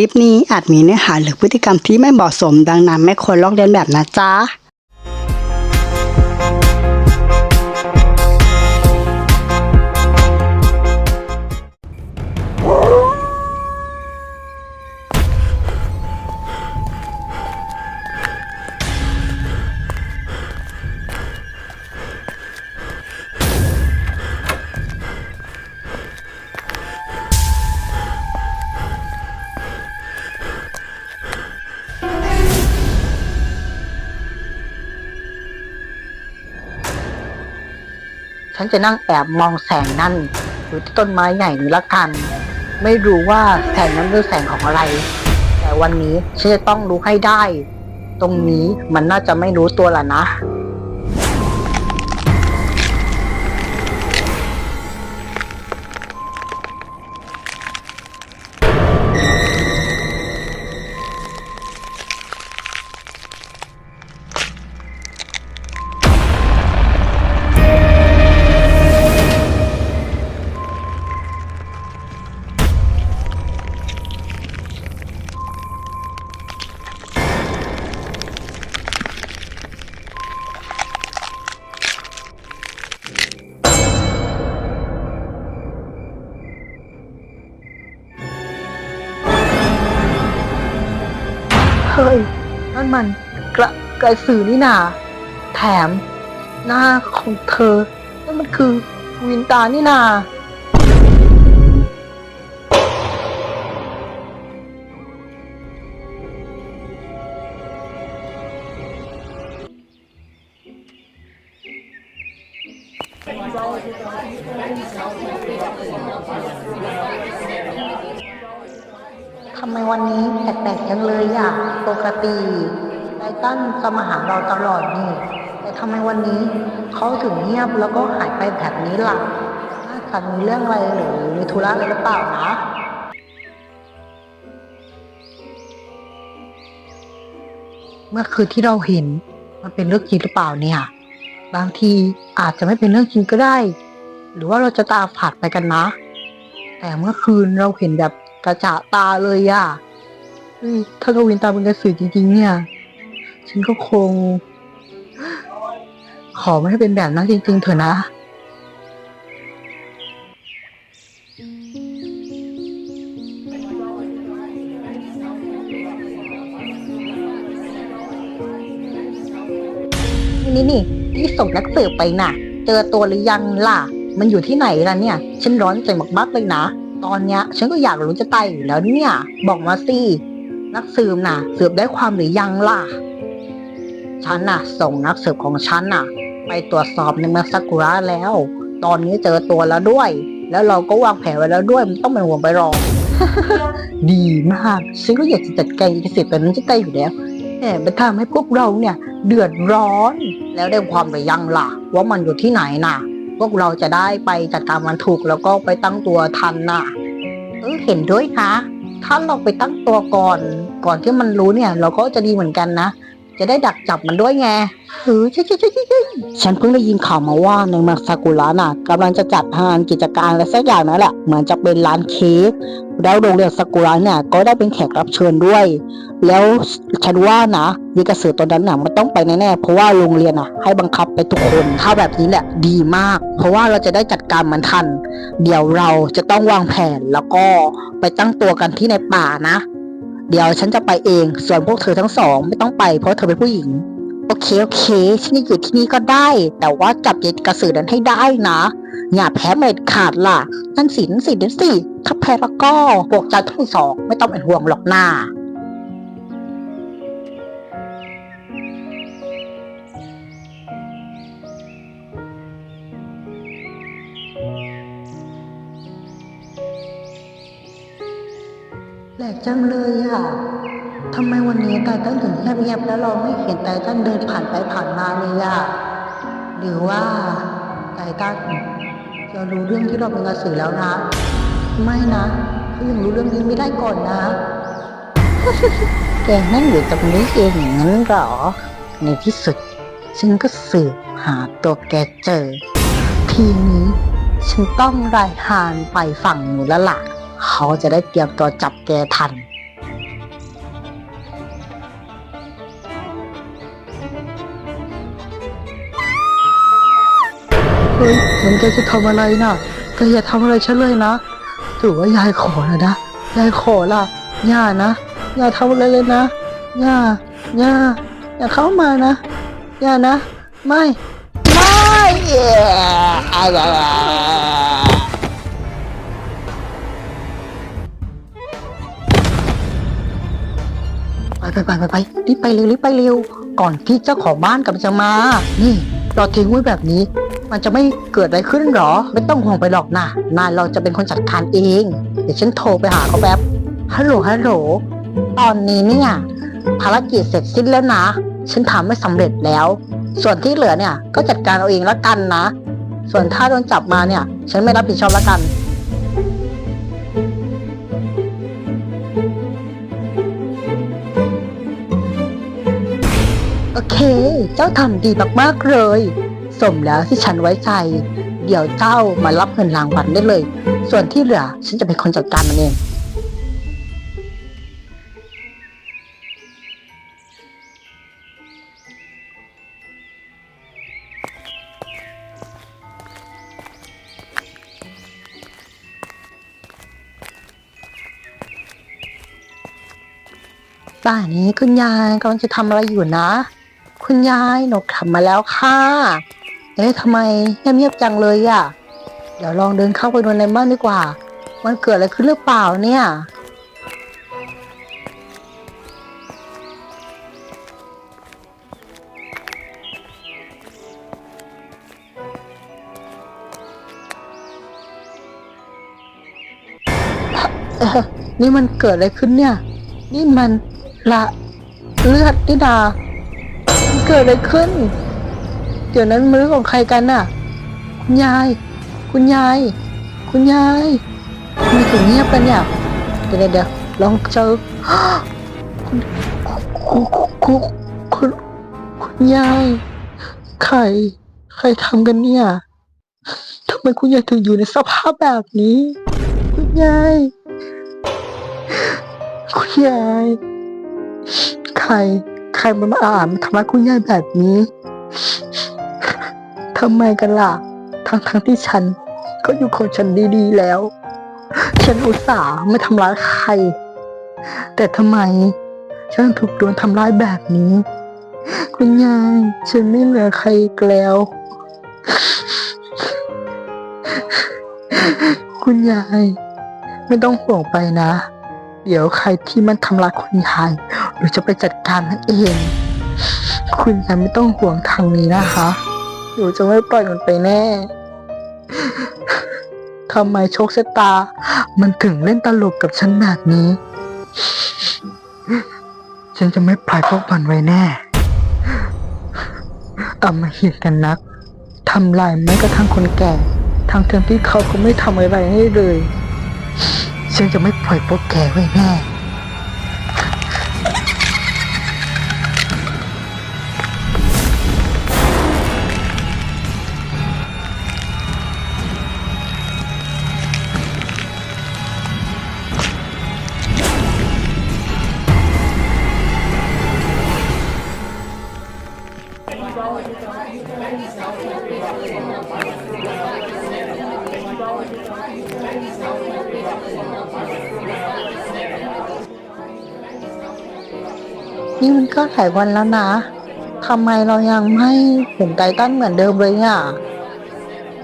ลิปนี้อาจมีเนื้อหาหรือพฤติกรรมที่ไม่เหมาะสมดังนั้นไม่ควรลอกเลียนแบบนะจ๊ะ ฉันจะนั่งแอบมองแสงนั่นอยู่ที่ต้นไม้ใหญ่นี้ละกัน ไม่รู้ว่าแสงนั้นเป็นแสงของอะไร แต่วันนี้ฉันจะต้องรู้ให้ได้ ตรงนี้มันน่าจะไม่รู้ตัวละนะ กระกระสือนี่นาแถม หน้าของเธอนั่นมันคือวินตานี่นา ทำไมวันนี้แปลกๆจังเลยอะ ปกติ ไททันจะมาหาเราตลอดนี่ แต่ทำไมวันนี้เขาถึงเงียบแล้วก็หายไปแบบนี้ล่ะน่าจะมีเรื่องอะไรหรือมีธุระอะไรหรือเปล่านะเมื่อคืนที่เราเห็นมันเป็นเรื่องจริงหรือเปล่าเนี่ย บางทีอาจจะไม่เป็นเรื่องจริงก็ได้ หรือว่าเราจะตาฝาดไปกันนะ แต่เมื่อคืนเราเห็นแบบกระจะตาเลยอะเฮ้ยถ้าเราวินตาเป็นกระสือจริงๆเนี่ย ฉันก็คง ขอไม่ให้เป็นแบบนั้นจริง ๆ เถอะนะนี่นี่ที่ส่งนักสืบไปน่ะ เจอตัวหรือยังล่ะ มันอยู่ที่ไหนล่ะเนี่ย ฉันร้อนใจมากๆเลยนะ ตอนเนี้ย ฉันก็อยากรู้จะตายอยู่แล้วเนี่ย บอกมาสินักสืบน่ะ สืบได้ความหรือยังล่ะ ฉันน่ะ ส่งนักสืบของฉันน่ะ ไปตรวจสอบในเมืองซากุระแล้ว ตอนนี้เจอตัวแล้วด้วย แล้วเราก็วางแผนไว้แล้วด้วยมันต้องเป็นห่วงไปรอง ดีมากฉันก็อยากจะจัดการเกษตรแบบนั้นจะได้อยู่แล้วแต่มันทำให้พวกเราเนี่ย เดือดร้อน แล้วได้ความหรือยังล่ะ ว่ามันอยู่ที่ไหนน่ะ พวกเราจะได้ไปจัดการมันถูกแล้วก็ไปตั้งตัวทันน่ะเออเห็นด้วยค่ะถ้าเราไปตั้งตัวก่อน ก่อนที่มันรู้เนี่ย เราก็จะดีเหมือนกันนะ จะได้ดักจับมันด้วยไงเออใช่ใช่ใช่ใช่ใช่ฉันเพิ่งได้ยินข่าวมาว่าในมืองซากุระน่ะกำลังจะจัดงานกิจการอะไรสักอย่างนั่นแหละเหมือนจะเป็นร้านเค้กแล้วโรงเรียนซากุระเนี่ยก็ได้เป็นแขกรับเชิญด้วย แล้วฉันว่านะวีกระสือตัวนั้นน่ะมันต้องไปแน่ๆเพราะว่าโรงเรียนน่ะ ให้บังคับไปทุกคนถ้าแบบนี้แหละดีมาก เพราะว่าเราจะได้จัดการมันทัน เดี๋ยวเราจะต้องวางแผนแล้วก็ไปตั้งตัวกันที่ในป่านะ เดี๋ยวฉันจะไปเอง ส่วนพวกเธอทั้งสองไม่ต้องไปเพราะเธอเป็นผู้หญิง โอเค โอเคฉันจะอยู่ที่นี่ก็ได้ แต่ว่าจับเย็ดกระสือนั้นให้ได้นะ อย่าแพ้เม็ดขาดล่ะ นั่นสินั่นสินั่นสิถ้าแพ้แล้วก็พวกเจ้าทั้งสองไม่ต้องเป็นห่วงหรอกหน้า กจังเลยอะทำไมวันนี้ไตตันถึงเงียบๆแล้วเราไม่เห็นไตตันเดินผ่านไปผ่านมาเลยอะหรือว่าไตตันจะรู้เรื่องที่เราเป็นกระสือแล้วนะ ไม่นะเขายังรู้เรื่องนี้ไม่ได้ก่อนนะ แกนั่งอยู่ตรงนี้เองอย่างนั้นหรอ ในที่สุด ฉันก็สืบหาตัวแกเจอ ทีนี้ ฉันต้องรายหานไปฝั่งหนูแล้วล่ะ เขาจะได้เตรียมตัวจับแกทัน เฮ้ยมันแกจะทำอะไรน่ะแกอย่าทำอะไรฉันเลยนะถือว่ายายขอนะนะยายขอล่ะย่านะอย่าทำอะไรเลยนะย่าย่าอย่าเข้ามานะอย่านะ ไม่ ไม่ ไปไปไปไปไปรีบไปเร็วรีบไปเร็ว ก่อนที่เจ้าของบ้านกำลังจะมา นี่ เราทิ้งไว้แบบนี้ มันจะไม่เกิดอะไรขึ้นหรอ ไม่ต้องห่วงไปหรอกนะนายเราจะเป็นคนจัดการเอง เดี๋ยวฉันโทรไปหาเขาแบบฮัลโหลฮัลโหลตอนนี้เนี่ยภารกิจเสร็จสิ้นแล้วนะ ฉันทำไม่สำเร็จแล้ว ส่วนที่เหลือเนี่ยก็จัดการเอาเองล้วกันนะ ส่วนถ้าโดนจับมาเนี่ย ฉันไม่รับผิดชอบล้วกัน เค เจ้าทำดีมากๆเลย สมแล้วที่ฉันไว้ใจ เดี๋ยวเจ้ามารับเงินรางวัลได้เลย ส่วนที่เหลือฉันจะเป็นคนจัดการมันเอง ป่านนี้คุณยายกำลังจะทำอะไรอยู่นะ คุณยายหนูกลับมาแล้วค่ะ เอ๊ะทำไมเงียบๆจังเลยอะ่ะ เดี๋ยวลองเดินเข้าไปดูในบ้านดีกว่า มันเกิดอะไรขึ้นหรือเปล่าเนี่ย เอ๊ะนี่มันเกิดอะไรขึ้นเนี่ย นี่มันละเลือดนี่นา เกิดอะไรขึ้น เดี๋ยวนั้นมือของใครกันน่ะ คุณยาย คุณยาย คุณยายมีถึงเงียบกันเนี่ยเดี๋ยวเดี๋ยวเดี๋ยวลองเจอคุณคุณคุณคุณคุณยายใครใครทำกันเนี่ยทำไมคุณยายถึงอยู่ในสภาพแบบนี้ คุณยายคุณยายใคร ใครมันมาอ่านทำร้ายคุณยายแบบนี้ทำไมกันล่ะ ทั้งทั้งๆที่ฉัน ก็อยู่ของฉันดีๆแล้ว ฉันอุตส่าห์ไม่ทำร้ายใคร แต่ทำไม ฉันถูกโดนทำร้ายแบบนี้ คุณยายฉันไม่เหลือใครอีกแล้ว คุณยาย ไม่ต้องห่วงไปนะ เดี๋ยวใครที่มันทำร้ายคุณยายหรือจะไปจัดการมันเอง คุณยายไม่ต้องห่วงทางนี้นะคะหนูจะไม่ปล่อยมันไปแน่ทำไมโชคชะตา มันถึงเล่นตลกกับฉันแบบนี้ ฉันจะไม่ปล่อยพวกมันไว้แน่อำมาหิตกันนักทำลายแม้กระทั่งคนแก่ทั้งทั้งที่เขาก็ไม่ทำอะไรให้เลย ฉันจะไม่ปล่อยพวกแกไว้แน่ หลายวันแล้วนะทำไมเรายังไม่เห็นไททันเหมือนเดิมเลยอะ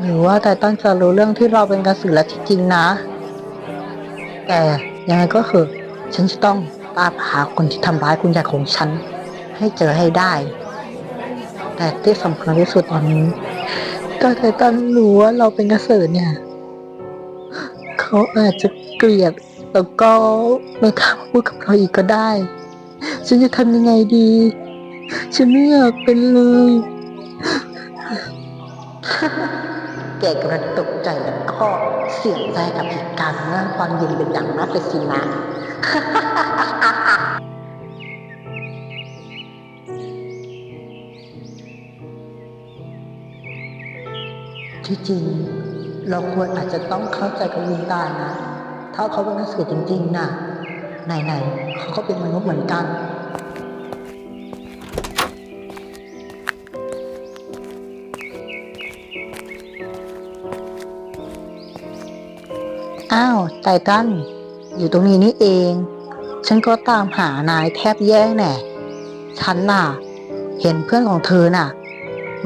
หรือว่าไททันจะรู้เรื่องที่เราเป็นกระสือแล้วจริงๆนะ แต่ยังไงก็คือ ฉันจะต้องตามหาคนที่ทำร้ายคุณยายของฉัน ให้เจอให้ได้ แต่ที่สำคัญที่สุดตอนนี้ถ้าไททันรู้ว่าเราเป็นกระสือเนี่ย เขาอาจจะเกลียดแล้วก็ไม่กล้าพูดกับเราอีกก็ได้ ฉันจะทำยังไงดี ฉันไม่อยากเป็นเลย แกกำลังตกใจแล้วก็เสียใจกับเหตุการณ์เมื่อตอนเย็นเป็นอย่างมากเลยสินะที่จริง เราควรอาจจะต้องเข้าใจกับวิญญาณนะ ถ้าเขาเป็นนักสืบจริงๆนะ ไหนๆเขาก็เป็นมนุษย์เหมือนกันอ้าวไททันอยู่ตรงนี้นี่เอง ฉันก็ตามหานายแทบแย่แน่ ฉันน่ะ เห็นเพื่อนของเธอน่ะ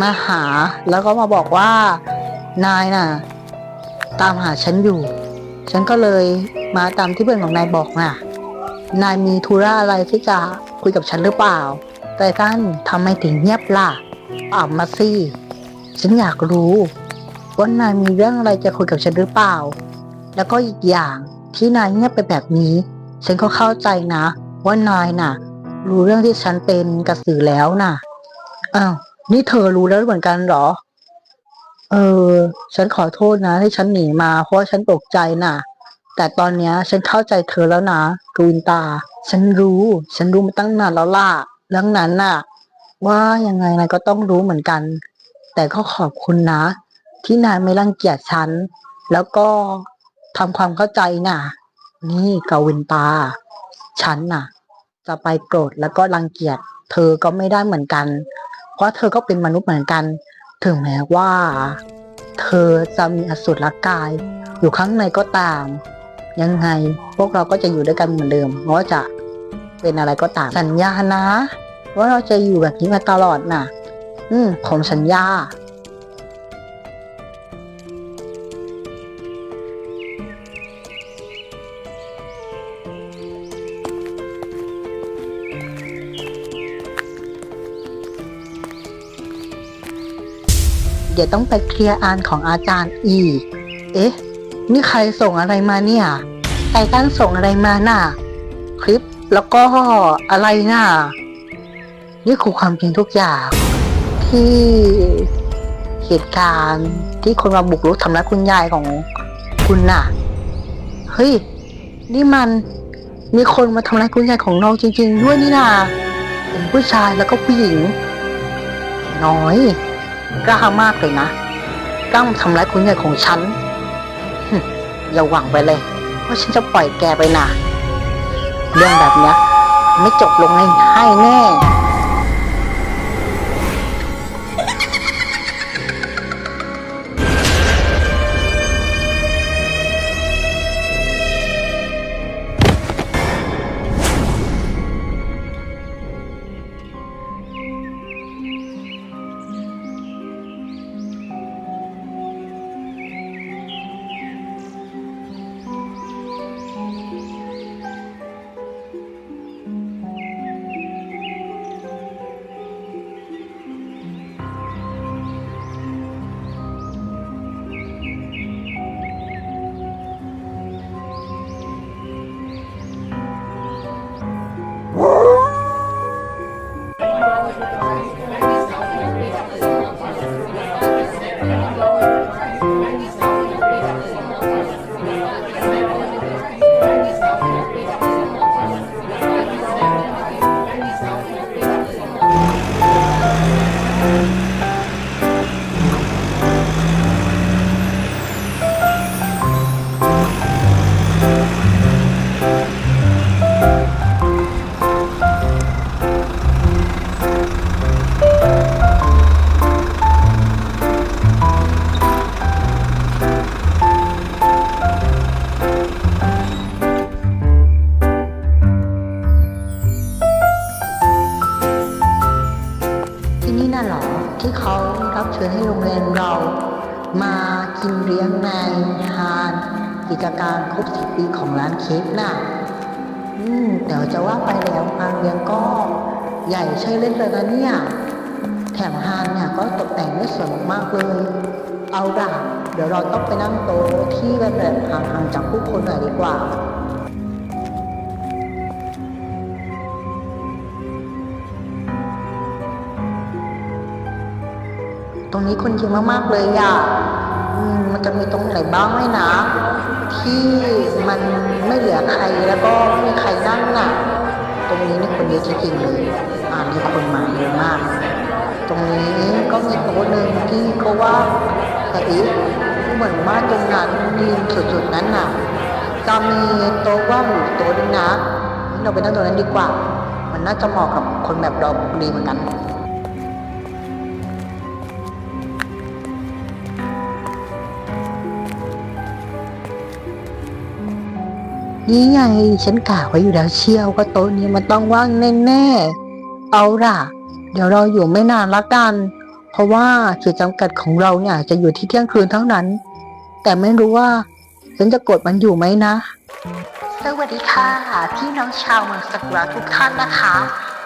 มาหาแล้วก็มาบอกว่า นายน่ะ ตามหาฉันอยู่ ฉันก็เลยมาตามที่เพื่อนของนายบอกน่ะ นายมีธุระอะไรที่จะคุยกับฉันหรือเปล่าแต่ท่านทำไมถึงเงียบล่ะอ่ามาสิ ฉันอยากรู้ว่านายมีเรื่องอะไรจะคุยกับฉันหรือเปล่า แล้วก็อีกอย่างที่นายเงียบไปแบบนี้ ฉันก็เข้าใจนะ ว่านายน่ะ รู้เรื่องที่ฉันเป็นกระสือแล้วน่ะอ้าวนี่เธอรู้แล้วเหมือนกันเหรอ เออ ฉันขอโทษนะที่ฉันหนีมาเพราะฉันตกใจน่ะ แต่ตอนเนี้ยฉันเข้าใจเธอแล้วนะกวินตา ฉันรู้ ฉันรู้มาตั้งนานแล้วล่ะเรื่องนั้นน่ะ ว่ายังไงนายก็ต้องรู้เหมือนกัน แต่ก็ขอบคุณนะ ที่นายไม่รังเกียจฉัน แล้วก็ทำความเข้าใจน่ะ นี่กวินตา ฉันน่ะ จะไปโกรธแล้วก็รังเกียจ เธอก็ไม่ได้เหมือนกัน เพราะเธอก็เป็นมนุษย์เหมือนกัน ถึงแม้ว่า เธอจะมีอสุรกาย อยู่ข้างในก็ตาม ยังไง พวกเราก็จะอยู่ด้วยกันเหมือนเดิมไม่ว่าจะเป็นอะไรก็ตามสัญญานะ ว่าเราจะอยู่แบบนี้มาตลอดน่ะ อืมผมสัญญาเดี๋ยวต้องไปเคลียร์อ่านของอาจารย์อีก เอ๊ะ นี่ใครส่งอะไรมาเนี่ยไททันส่งอะไรมาน่ะ คลิปแล้วก็อะไรน่ะ นี่คือความจริงทุกอย่าง ที่เหตุการณ์ที่คนมาบุกรุกทำร้ายคุณยายของคุณน่ะ เฮ้ย นี่มันมีคนมาทำร้ายคุณยายของน้องจริง ๆ ด้วยนี่นาเป็นผู้ชายแล้วก็ผู้หญิง น้อย กล้ามากเลยนะกล้ามาทำร้ายคุณยายของฉัน อย่าหวังไปเลยว่าฉันจะปล่อยแกไปนะเรื่องแบบเนี้ยไม่จบลงง่ายๆแน่ กิจการครบสิบปีของร้านเค้กน่ะอืมเดี๋ยวจะว่าไปแล้วงานเลี้ยงก็ใหญ่ใช่เล่นเลยนะเนี่ย แถมฮานเนี่ยก็ตกแต่งได้สวยมากๆเลย เอาล่ะ เดี๋ยวเราต้องไปนั่งโต๊ะที่แบบแบบห่างๆจากผู้คนหน่อยดีกว่าตรงนี้คนเยอะมากๆเลยอะอืมมันจะมีตรงไหนบ้างไหมนะ ที่มันไม่เหลือใครแล้วก็ไม่มีใครนั่งน่ะตรงนี้นี่คนเยอะจริงๆเลยอ่ามีคนมาเยอะมาก ตรงนี้ก็มีโต๊ะหนึ่งที่เขาว่าแต่อีกเหมือนว่าตรงนั้นยืนสุดๆนั้นน่ะจะมีโต๊ะว่างอยู่โต๊ะนึงนะเราไปนั่งตรงนั้นดีกว่า มันน่าจะเหมาะกับคนแบบเราดีเหมือนกัน นี่ไงฉันกล่าวไว้อยู่แล้วเชียวว่าโต๊ะนี้มันต้องว่างแน่ๆ เอาล่ะ เดี๋ยวเราอยู่ไม่นานละกัน เพราะว่าขีดจำกัดของเราเนี่ยจะอยู่ที่เที่ยงคืนเท่านั้น แต่ไม่รู้ว่า ฉันจะกดมันอยู่ไหมนะ สวัสดีค่ะพี่น้องชาวเมืองสกุระทุกท่านนะคะ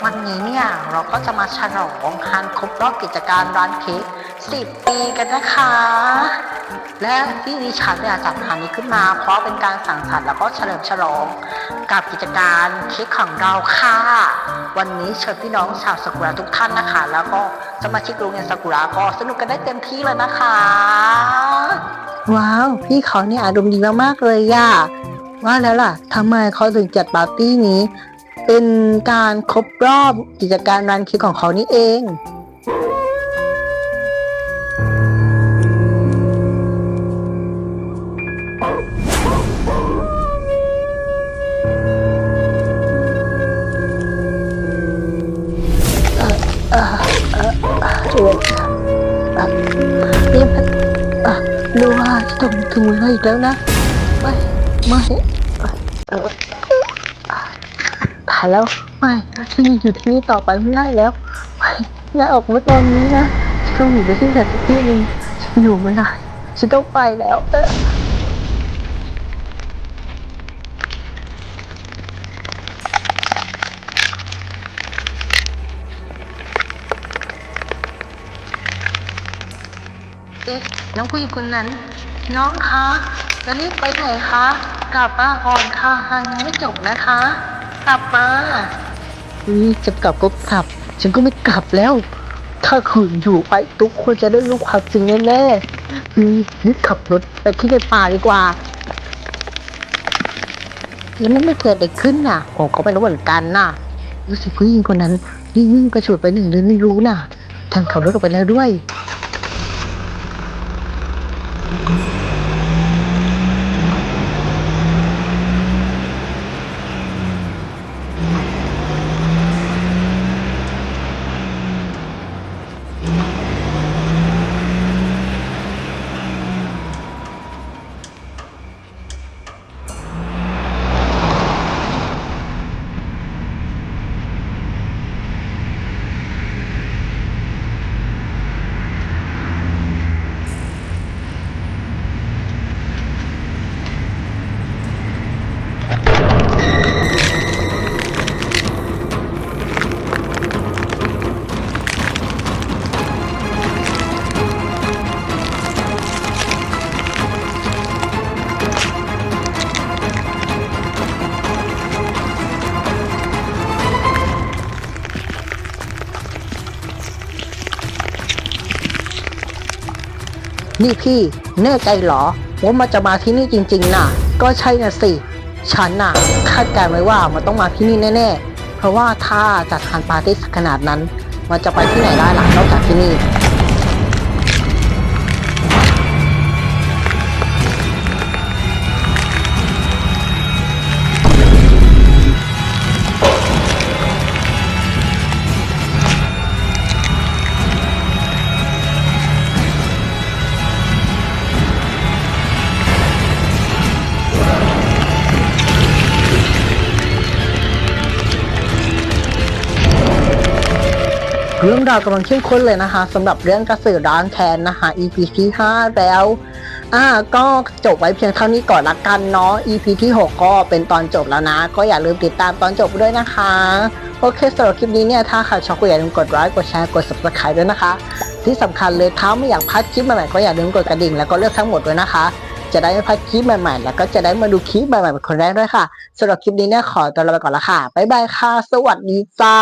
วันนี้เนี่ยเราก็จะมาฉลองการครบรอบกิจการร้านเค้ก10 ปีกันนะคะ และที่ดิฉันเนี่ยจัดงานนี้ขึ้นมา เพราะเป็นการสังสรรค์แล้วก็เฉลิมฉลอง กับกิจการเค้กของเราค่ะ วันนี้เชิญพี่น้องชาวสกุระทุกท่านนะคะ แล้วก็สมาชิกโรงเรียนสกุระก็สนุกกันได้เต็มที่เลยนะคะ ว้าว พี่เขาเนี่ยอารมณ์ดีมากๆเลยย่าว่าแล้วล่ะทำไมเขาถึงจัดปาร์ตี้นี้ เป็นการครบรอบกิจการร้านเค้กของเขานี่เอง ช่วยอะนี่มันอะรู้ว่าจะต้องถึงเวลาอีกแล้วนะ ไม่ ไม่เอออะตายแล้วไม่ฉันยังอยู่ที่นี่ต่อไปไม่ได้แล้วไม่อย่าออกมาตอนนี้นะฉันต้องอยู่ในที่ไหนสักที่หนึ่งฉันอยู่ไม่ได้ฉันต้องไปแล้ว น้องผู้หญิงคนนั้น น้องคะจะรีบไปไหนคะ กลับมาก่อนค่ะยังไม่จบนะคะ กลับมานี่จะกลับก็กลับ ฉันก็ไม่กลับแล้ว ถ้าขืนอยู่ไปทุกคนจะได้รู้ความจริงแน่ๆนี่รีบขับรถไปที่ในป่าดีกว่า แล้วมันไม่เกิดอะไรขึ้นน่ะผมก็ไม่รู้เหมือนกันน่ะรู้สึกผู้หญิงคนนั้นวิ่งกระฉุดไปหนึ่งเดือนไม่รู้น่ะทางขับรถออกไปแล้วด้วย นี่พี่แน่ใจเหรอ ว่ามันจะมาที่นี่จริง ๆน่ะ ก็ใช่น่ะสิ ฉันน่ะ คาดการไว้ว่ามันต้องมาที่นี่แน่ ๆ เพราะว่าถ้าจัดงานปาร์ตี้ขนาดนั้น มันจะไปที่ไหนได้ล่ะนอกจากที่นี่ เรื่องราวกำลังเข้มข้นเลยนะคะสำหรับเรื่องกระสือร้านแทนนะคะ EP ที่5แล้ว อ่าก็จบไว้เพียงเท่านี้ก่อนละกันเนาะ EP ที่ 6 ก็เป็นตอนจบแล้วนะ ก็อย่าลืมติดตามตอนจบด้วยนะคะ โอเคสำหรับคลิปนี้เนี่ย ถ้าใครชอบก็อย่าลืมกดไลค์กดแชร์กด subscribe ด้วยนะคะ ที่สำคัญเลยถ้าไม่อยากพลาดคลิปใหม่ๆก็อย่าลืมกดกระดิ่งแล้วก็เลือกทั้งหมดด้วยนะคะ จะได้ไม่พลาดคลิปใหม่ๆ แล้วก็จะได้มาดูคลิปใหม่ๆเป็นคนแรกด้วยค่ะสำหรับคลิปนี้เนี่ยขอตัวลาไปก่อนละค่ะบ๊ายบายค่ะ สวัสดีจ้า